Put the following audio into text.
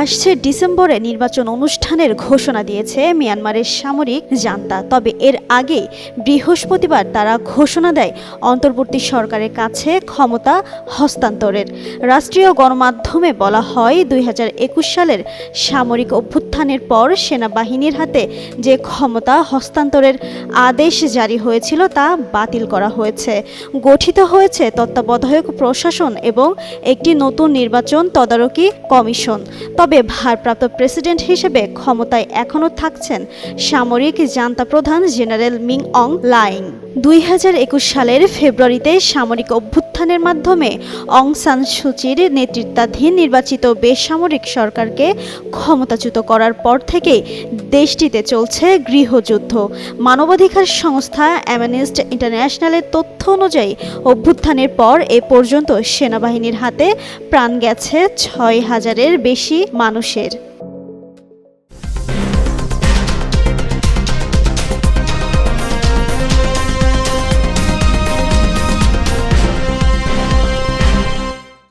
আসছে ডিসেম্বরে নির্বাচন অনুষ্ঠানের ঘোষণা দিয়েছে মিয়ানমারের সামরিক জান্তা। তবে এর আগে বৃহস্পতিবার তারা ঘোষণা দেয় অন্তর্বর্তী সরকারের কাছে ক্ষমতা হস্তান্তরের। রাষ্ট্রীয় গণমাধ্যমে বলা হয়, দুই হাজার একুশ সালের সামরিক অভ্যুত্থানের পর সেনাবাহিনীর হাতে যে ক্ষমতা হস্তান্তরের আদেশ জারি হয়েছিল তা বাতিল করা হয়েছে। গঠিত হয়েছে তত্ত্বাবধায়ক প্রশাসন এবং একটি নতুন নির্বাচন তদারকি কমিশন। তবে ভারপ্রাপ্ত প্রেসিডেন্ট হিসেবে ক্ষমতায় এখনও থাকছেন সামরিক জান্তা প্রধান জেনারেল মিং অং লাইং। দুই হাজার একুশ সালের ফেব্রুয়ারিতে সামরিক অভ্যুত্থানের মাধ্যমে অং সান সুচির নেতৃত্বাধীন নির্বাচিত বেসামরিক সরকারকে ক্ষমতাচ্যুত করার পর থেকেই দেশটিতে চলছে গৃহযুদ্ধ। মানবাধিকার সংস্থা অ্যামনেস্ট ইন্টারন্যাশনালের তথ্য অনুযায়ী অভ্যুত্থানের পর এ পর্যন্ত সেনাবাহিনীর হাতে প্রাণ গেছে ছয় হাজারের বেশি মানুষের।